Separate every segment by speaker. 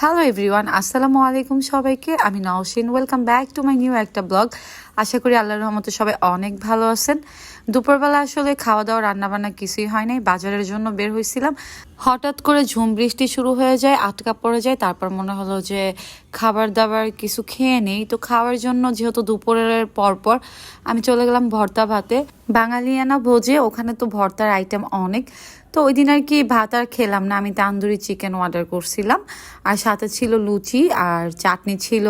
Speaker 1: Hello everyone আসসালামু আলাইকুম সবাইকে। আমি Naushin welcome back to my new একটা ব্লগ আশা করি আল্লাহর রহমতে সবাই অনেক ভালো আছেন। দুপুরবেলা আসলে খাওয়া দাওয়া রান্নাবান্না কিছুই হয় নাই, বাজারের জন্য বের হয়েছিলাম হঠাৎ করে ঝুম বৃষ্টি শুরু হয়ে যায়, আটকা পড়ে যায়, তারপর মনে হলো যে খাবার দাবার কিছু খেয়ে নেই। তো খাওয়ার জন্য যেহেতু দুপুরের পর পর আমি চলে গেলাম ভর্তা ভাতে। বাঙালিয়ানা ভোজে, ওখানে তো ভর্তার আইটেম অনেক। তো ওই দিন আর কি ভাত আর খেলাম না, আমি তান্দুরি চিকেন অর্ডার করছিলাম। আর সাথে ছিল লুচি, আর চাটনি ছিল।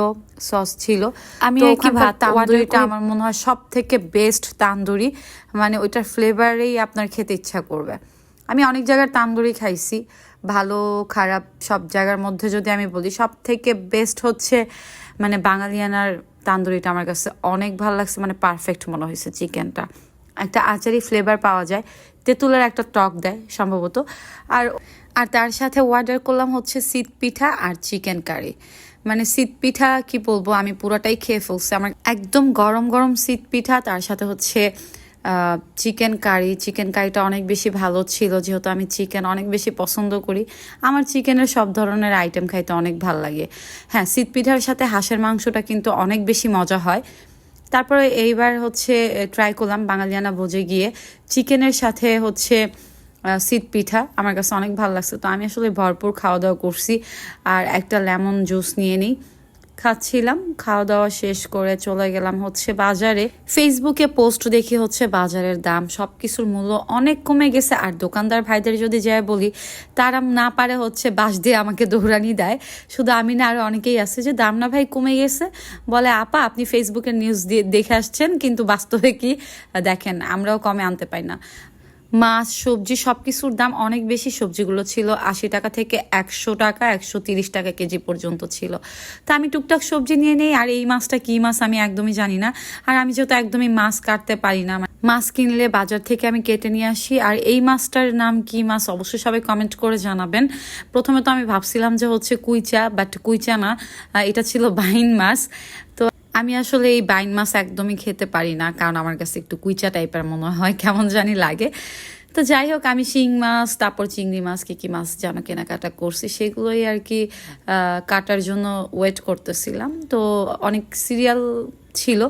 Speaker 1: সস ছিল। আমি কি ভাত তান্দুরিটা
Speaker 2: তান্দুরিটা
Speaker 1: আমার মনে হয় সব থেকে বেস্ট তান্দুরি। মানে ওইটার ফ্লেভারেই আপনার খেতে ইচ্ছা করবে। আমি অনেক জায়গার তান্দুরি খাইছি। ভালো খারাপ সব জায়গার মধ্যে যদি আমি বলি সব থেকে বেস্ট হচ্ছে মানে বাঙালিয়ানার তান্দুরিটা আমার কাছে অনেক ভালো লাগছে। মানে পারফেক্ট মনে হয়েছে চিকেনটা। একটা আচারি ফ্লেভার পাওয়া যায়। তেঁতুলের একটা টক দেয় সম্ভবত। আর আর তার সাথে অর্ডার করলাম হচ্ছে শীত পিঠা আর চিকেন কারি। মানে শীত পিঠা, কি বলব, আমি পুরোটাই খেয়ে ফেলছি। আমার একদম গরম গরম শীত পিঠা, তার সাথে হচ্ছে চিকেন কারি। চিকেন কারিটা অনেক বেশি ভালো ছিল, যেহেতু আমি চিকেন অনেক বেশি পছন্দ করি। আমার চিকেনের সব ধরনের আইটেম খাইতে অনেক ভালো লাগে। হ্যাঁ শীত পিঠার সাথে হাঁসের মাংসটা কিন্তু অনেক বেশি মজা হয়। তারপরে এইবার হচ্ছে ট্রাই করলাম বাঙালিয়ানা বোঝে গিয়ে। চিকেনের সাথে হচ্ছে শীত পিঠা আমার কাছে অনেক ভালো লাগছে। তো আমি আসলে ভরপুর খাওয়া দাওয়া করছি আর একটা লেমন জুস নিয়ে নিই। খাচ্ছিলাম খাওয়া দাওয়া শেষ করে চলে গেলাম হচ্ছে বাজারে। ফেসবুকে পোস্ট দেখি হচ্ছে বাজারের দাম সব কিছুর মূল্য অনেক কমে গেছে। আর দোকানদার ভাইদের যদি যাই বলি, তারা না পারে হচ্ছে বাস দিয়ে আমাকে দৌড়ানি দেয়। শুধু আমি না আরও অনেকেই আছে যে দাম না ভাই কমে গেছে। বলে, আপা, আপনি ফেসবুকের নিউজ দিয়ে দেখে আসছেন, কিন্তু বাস্তবে কি? দেখেন, আমরাও কমে আনতে পাই না। মাছ, সবজি সব কিছুর দাম অনেক বেশি। সবজিগুলো ছিল আশি টাকা থেকে একশো টাকা, একশো তিরিশ টাকা কেজি পর্যন্ত ছিল। তা আমি টুকটাক সবজি নিয়ে নেই, আর এই মাছটা কি মাছ আমি একদমই জানি না। আর আমি যেহেতু একদমই মাছ কাটতে পারি না মাছ কিনলে বাজার থেকে আমি কেটে নিয়ে আসি। আর এই মাছটার নাম কি মাছ অবশ্যই সবাই কমেন্ট করে জানাবেন। প্রথমে তো আমি ভাবছিলাম যে হচ্ছে কুইচা বাট কুইচা না এটা ছিল বাইন মাছ। তো আমি আসলে এই বাইন মাছ একদমই খেতে পারি না, কারণ আমার কাছে একটু কুইচা টাইপের মনে হয়, কেমন জানি লাগে। তো যাই হোক, আমি শিং মাছ, তারপর চিংড়ি মাছ, কী কী মাছ যেন কেনাকাটা করছি, সেগুলোই আর কি কাটার জন্য ওয়েট করতেছিলাম। তো অনেক সিরিয়াল ছিল।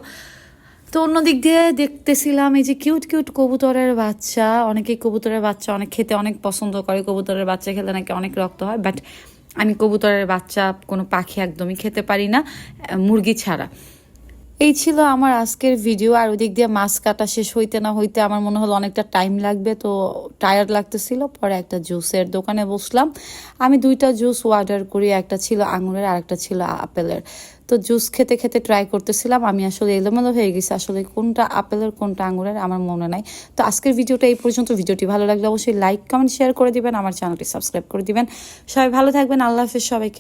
Speaker 1: তো অন্য দিক দিয়ে দেখতেছিলাম এই যে কিউট কিউট কবুতরের বাচ্চা। অনেকেই কবুতরের বাচ্চা অনেক খেতে অনেক পছন্দ করে, কবুতরের বাচ্চা খেলে নাকি অনেক রক্ত হয় বাট আমি কবুতরের বাচ্চা কোনো পাখি একদমই খেতে পারি না, মুরগি ছাড়া। এই ছিল আমার আজকের ভিডিও আর ওদিক দিয়ে মাছ কাটা শেষ হইতে না হইতে আমার মনে হলো অনেকটা টাইম লাগবে, তো টায়ার্ড লাগতেছিল, পরে একটা জুসের দোকানে বসলাম। আমি দুইটা জুস অর্ডার করি, একটা ছিল আঙুরের আর একটা ছিল আপেলের। তো জুস খেতে খেতে ট্রাই করতেছিলাম, আমি আসলে এলোমেলো হয়ে গেছি। আসলে কোনটা আপেলের, কোনটা আঙুরের আমার মনে নাই। তো আজকের ভিডিওটা এই পর্যন্ত। ভিডিওটি ভালো লাগলে অবশ্যই লাইক কমেন্ট শেয়ার করে দিবেন। আমার চ্যানেলটি সাবস্ক্রাইব করে দিবেন। সবাই ভালো থাকবেন। আল্লাহ হাফিজ সবাইকে।